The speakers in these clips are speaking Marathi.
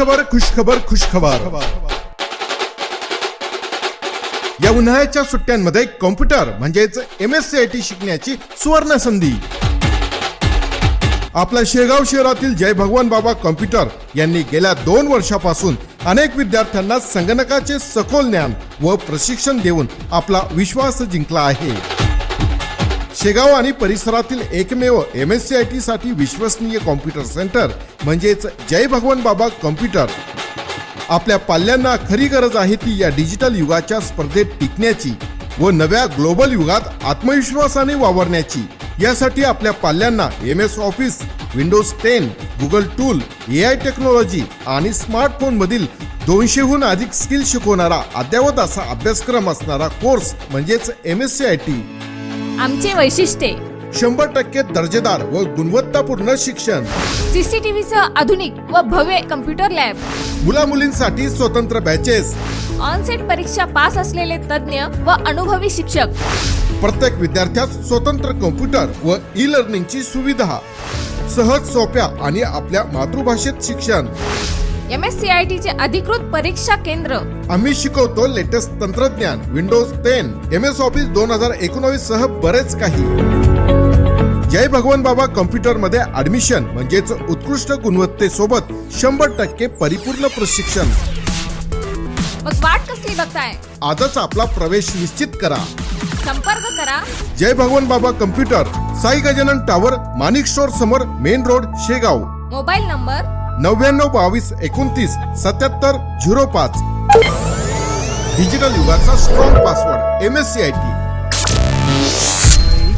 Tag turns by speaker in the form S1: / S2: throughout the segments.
S1: खुशखबर खुशखबर खुशखबर या उन्हाळ्याच्या सुट्ट्यांमध्ये कॉम्प्युटर म्हणजेच M S C I T शिकण्याची सुवर्ण संधी. आपल्या शेगाव शहरातील जय भगवान बाबा कॉम्प्युटर यांनी गेल्या दोन वर्षापासून अनेक विद्यार्थ्यांना संगणकाचे सखोल ज्ञान व प्रशिक्षण देऊन आपला विश्वास जिंकला आहे. शेगाव आणि परिसरातील एकमेव M S C I T साठी विश्वसनीय कॉम्प्युटर सेंटर म्हणजेच जय भगवान बाबा कॉम्प्युटर आपल्या पाल्यांना खरी गरज आहे ती या डिजिटल युगाच्या स्पर्धेत टिकण्याची व नव्या ग्लोबल युगात आत्मविश्वासाने वावरण्याची. यासाठी आपल्या पाल्यांना M S office Windows ten Google tool A I technology आणि स्मार्टफोन मधील दोनशेहून अधिक स्किल शिकवणारा अद्ययावत असा अभ्यासक्रम असणारा कोर्स म्हणजेच M S C I T
S2: आमचे वैशिष्ट्ये.
S1: शंभर टक्के दर्जेदार व गुणवत्तापूर्ण शिक्षण.
S2: सीसीटीव्हीचं आधुनिक व भव्य कम्प्युटर लॅब.
S1: मुला मुलींसाठी स्वतंत्र बॅचेस.
S2: ऑनसेट परीक्षा पास असलेले तज्ज्ञ व अनुभवी शिक्षक.
S1: प्रत्येक विद्यार्थ्यास स्वतंत्र कॉम्प्युटर व ई लर्निंगची सुविधा. सहज सोप्या आणि आपल्या मातृभाषेत शिक्षण.
S2: एम एस सी आय टीचे अधिकृत परीक्षा केंद्र.
S1: आम्ही शिकवतो लेटेस्ट तंत्रज्ञान Windows ten M S office दोन हजार एकोणावीस सह बरेच काही. जय भगवान बाबा कॉम्प्युटरमध्ये ऍडमिशन म्हणजेच उत्कृष्ट गुणवत्तेसोबत शंभर टक्के परिपूर्ण प्रशिक्षण.
S2: मग वाट कसली बघताय?
S1: आजच आपला प्रवेश निश्चित करा.
S2: संपर्क करा.
S1: Jai Bhagwan Baba computer Sai Gajanan tower Manik store समोर main road Shegaon.
S2: Mobile number
S1: नव्याण्णव बावीस एकोणतीस सत्याहत्तर झिरो पाच. डिजिटल युगाचा strong password M S C I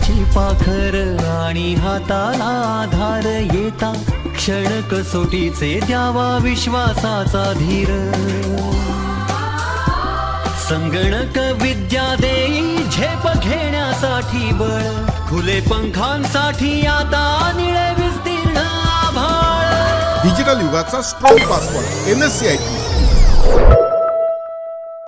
S1: T
S3: पाखर आणि हाताला आधार येता क्षण कसोटीचे द्यावा विश्वासाचा धीर. संगणक विद्या देई झेप घेण्यासाठी बळ खुले पंखांसाठी आता निळे
S1: डिजिटल युगाचा strong password N S C I T